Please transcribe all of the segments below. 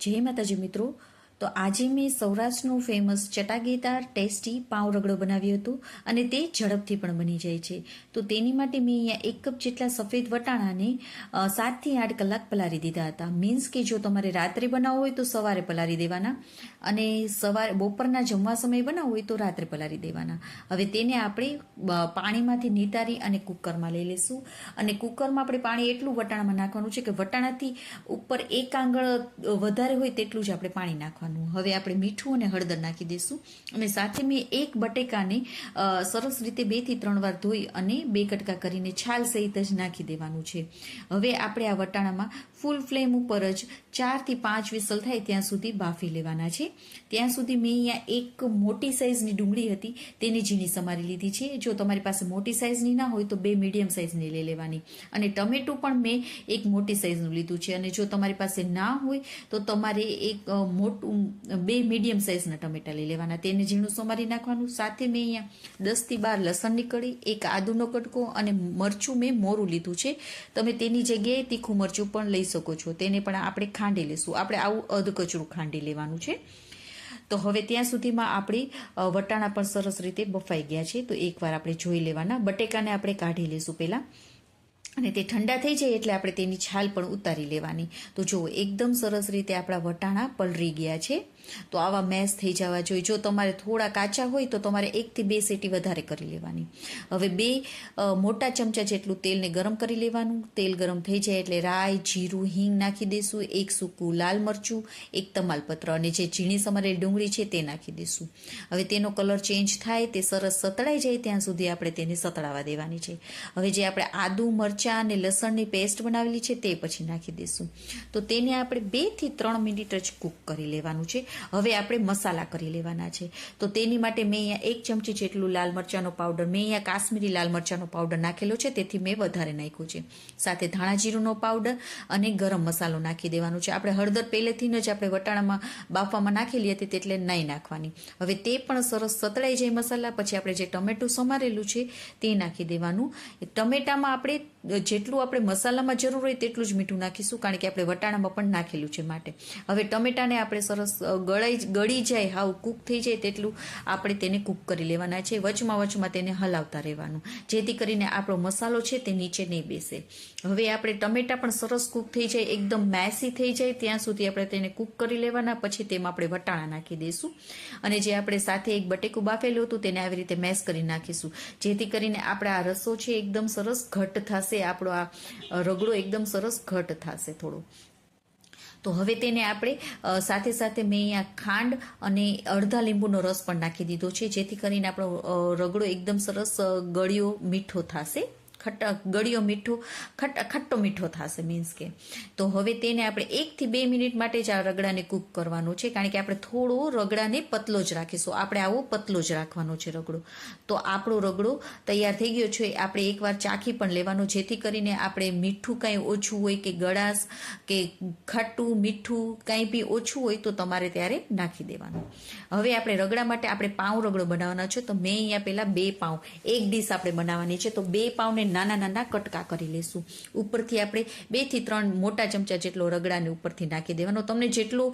જય માતાજી મિત્રો. તો આજે મેં સૌરાષ્ટ્રનું ફેમસ ચટાકેદાર ટેસ્ટી પાવ રગડો બનાવ્યો હતો અને તે ઝડપથી પણ બની જાય છે. તો તેની માટે મેં અહીંયા એક કપ જેટલા સફેદ વટાણાને સાતથી આઠ કલાક પલાળી દીધા હતા. મીન્સ કે જો તમારે રાત્રે બનાવવું હોય તો સવારે પલાળી દેવાના અને સવારે, બપોરના જમવા સમયે બનાવવું હોય તો રાત્રે પલાળી દેવાના. હવે તેને આપણે પાણીમાંથી નિતારી અને કુકરમાં લઈ લેશું. અને કુકરમાં આપણે પાણી એટલું વટાણામાં નાખવાનું છે કે વટાણાથી ઉપર એક આંગળ વધારે હોય તેટલું જ આપણે પાણી નાખવાનું. હવે આપણે મીઠું અને હળદર નાખી દઈશું અને સાથે મેં એક બટેકાને સરસ રીતે બેથી ત્રણ વાર ધોઈ અને બે કટકા કરીને છાલ સહિત જ નાખી દેવાનું છે. હવે આપણે આ વટાણામાં ફૂલ ફ્લેમ ઉપર જ ચારથી પાંચ વિસલ થાય ત્યાં સુધી બાફી લેવાના છે. ત્યાં સુધી મેં અહીંયા એક મોટી સાઇઝની ડુંગળી હતી, તેને ઝીણી સમારી લીધી છે. જો તમારી પાસે મોટી સાઇઝની ના હોય તો બે મીડિયમ સાઇઝની લઈ લેવાની. અને ટમેટું પણ મેં એક મોટી સાઇઝનું લીધું છે. અને જો તમારી પાસે ના હોય તો તમારે એક મોટું બે મીડિયમ સાઇઝના ટમેટા લઈ લેવાના. તેને ઝીણું સમારી નાખવાનું. સાથે મેં અહીંયા દસથી બાર લસણની કળી એક આદુનો કટકો અને મરચું મેં મોરું લીધું છે. તમે તેની જગ્યાએ તીખું મરચું પણ લઈ શકો છો. તેને પણ આપણે ખાંડી લેશું. આપણે આવું અધકચરું ખાંડી લેવાનું છે. તો હવે ત્યાં સુધીમાં આપણી વટાણા પણ સરસ રીતે બફાઈ ગયા છે. તો એકવાર આપણે જોઈ લેવાના. બટેકાને આપણે કાઢી લેશું પહેલાં. અને તે ઠંડા થઈ જાય એટલે આપણે તેની છાલ પણ ઉતારી લેવાની. તો જુઓ, એકદમ સરસ રીતે આપણા વટાણા પલળી ગયા છે. તો આવા મેશ થઈ જવા જોઈએ. જો તમારે થોડા કાચા હોય તો તમારે એકથી બે સીટી વધારે કરી લેવાની. હવે બે મોટા ચમચા જેટલું તેલને ગરમ કરી લેવાનું. તેલ ગરમ થઈ જાય એટલે રાઈ, જીરું, હિંગ નાખી દઈશું એક સૂકું લાલ મરચું, એક તમાલપત્ર અને જે ઝીણી સમારેલી ડુંગળી છે તે નાખી દઈશું હવે તેનો કલર ચેન્જ થાય, તે સરસ સતળાઈ જાય, ત્યાં સુધી આપણે તેને સતળાવા દેવાની છે. હવે જે આપણે આદુ મરચાં અને લસણની પેસ્ટ બનાવેલી છે તે પછી નાખી દઈશું. તો તેને આપણે બેથી ત્રણ મિનિટ જ કૂક કરી લેવાનું છે. હવે આપણે મસાલા કરી લેવાના છે. તો તેની માટે મેં અહીંયા એક ચમચી જેટલું લાલ મરચાંનો પાવડર, મેં અહીંયા કાશ્મીરી લાલ મરચાંનો પાવડર નાખેલો છે, તેથી મેં વધારે નાખ્યું છે. સાથે ધાણા જીરુંનો પાવડર અને ગરમ મસાલો નાખી દેવાનો છે. આપણે હળદર પહેલેથી જ આપણે વટાણામાં બાફવામાં નાખેલી હતી એટલે નહીં નાખવાની. હવે તે પણ સરસ સતળાઈ જાય મસાલા. પછી આપણે જે ટમેટું સમારેલું છે તે નાખી દેવાનું. ટમેટામાં આપણે જેટલું આપણે મસાલામાં જરૂર હોય તેટલું જ મીઠું નાખીશું, કારણ કે આપણે વટાણામાં પણ નાખેલું છે માટે. હવે ટમેટાને આપણે સરસ ગળાઈ ગળી જાય, હાવ કૂક થઈ જાય તેટલું આપણે તેને કૂક કરી લેવાના છે. વચમાં વચમાં તેને હલાવતા રહેવાનું. જેથી કરીને આપણો મસાલો છે તે નીચે નહીં બેસે. હવે આપણે ટમેટા પણ સરસ કૂક થઈ જાય, એકદમ મેસી થઈ જાય, ત્યાં સુધી આપણે તેને કૂક કરી લેવાના, પછી તેમાં આપણે વટાણા નાખી દઈશું. અને જે આપણે સાથે એક બટેકું બાફેલું હતું, તેને આવી રીતે મેશ કરી નાખીશું. જેથી કરીને આપણે આ રસો છે, એકદમ સરસ ઘટ થશે. આપણો આ રગડો એકદમ સરસ ઘટ થશે થોડો. તો હવે તેને આપણે સાથે સાથે મેં અહીંયા ખાંડ અને અડધા લીંબુનો રસ પણ નાખી દીધો છે, જેથી કરીને આપણો રગડો એકદમ સરસ ગળ્યો મીઠો થશે. ખટ્ટા ગળ્યો મીઠો, ખટ, ખટ્ટો મીઠો થશે મીન્સ કે. તો હવે તેને આપણે એકથી બે મિનિટ માટે જ આ રગડાને કૂક કરવાનું છે, કારણ કે આપણે થોડો રગડાને પતલો જ રાખીશું. આપણે આવો પતલો જ રાખવાનો છે રગડો. તો આપણો રગડો તૈયાર થઈ ગયો છે. આપણે એકવાર ચાખી પણ લેવાનો, જેથી કરીને આપણે મીઠું કાંઈ ઓછું હોય કે ગળાશ કે ખાટું મીઠું કાંઈ બી ઓછું હોય તો તમારે ત્યારે નાખી દેવાનું. હવે આપણે રગડા માટે આપણે પાઉં રગડો બનાવવાનો છે. તો મેં અહીંયા પહેલાં બે પાઉં, એક ડીશ આપણે બનાવવાની છે. તો બે પાઉંને નાના નાના કટકા કરી લેશું. ઉપરથી આપણે બેથી ત્રણ મોટા ચમચા જેટલો રગડાને ઉપરથી નાખી દેવાનો. તમને જેટલો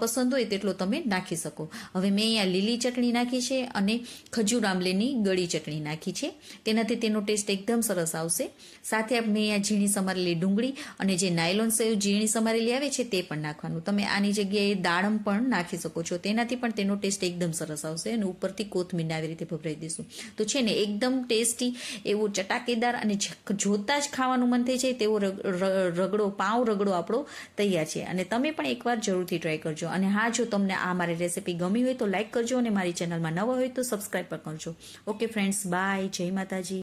પસંદ હોય તેટલો તમે નાખી શકો. હવે મેં અહીંયા લીલી ચટણી નાખી છે અને ખજૂર આંબલીની ગળી ચટણી નાખી છે. તેનાથી તેનો ટેસ્ટ એકદમ સરસ આવશે. સાથે આપણે અહીંયા ઝીણી સમારેલી ડુંગળી અને જે નાયલોન સેવ ઝીણી સમારેલી આવે છે તે પણ નાખવાનું. તમે આની જગ્યાએ દાડમ પણ નાખી શકો છો. તેનાથી પણ તેનો ટેસ્ટ એકદમ સરસ આવશે અને ઉપરથી કોથમીરને આવી રીતે ભભરાઈ દઈશું તો છે ને, એકદમ ટેસ્ટી એવું ચટાકેદાર અને જ- જોતા જ ખાવાનું મન થઈ જાય તેવો રગડો, પાઉં રગડો આપણો તૈયાર છે. અને તમે પણ એકવાર જરૂરથી ટ્રાય કરજો. અને હા, જો તમને આ મારી રેસીપી ગમી હોય તો લાઇક કરજો અને મારી ચેનલમાં નવા હોય તો સબસ્ક્રાઈબ પણ કરજો. ઓકે ફ્રેન્ડ્સ બાય જય માતાજી.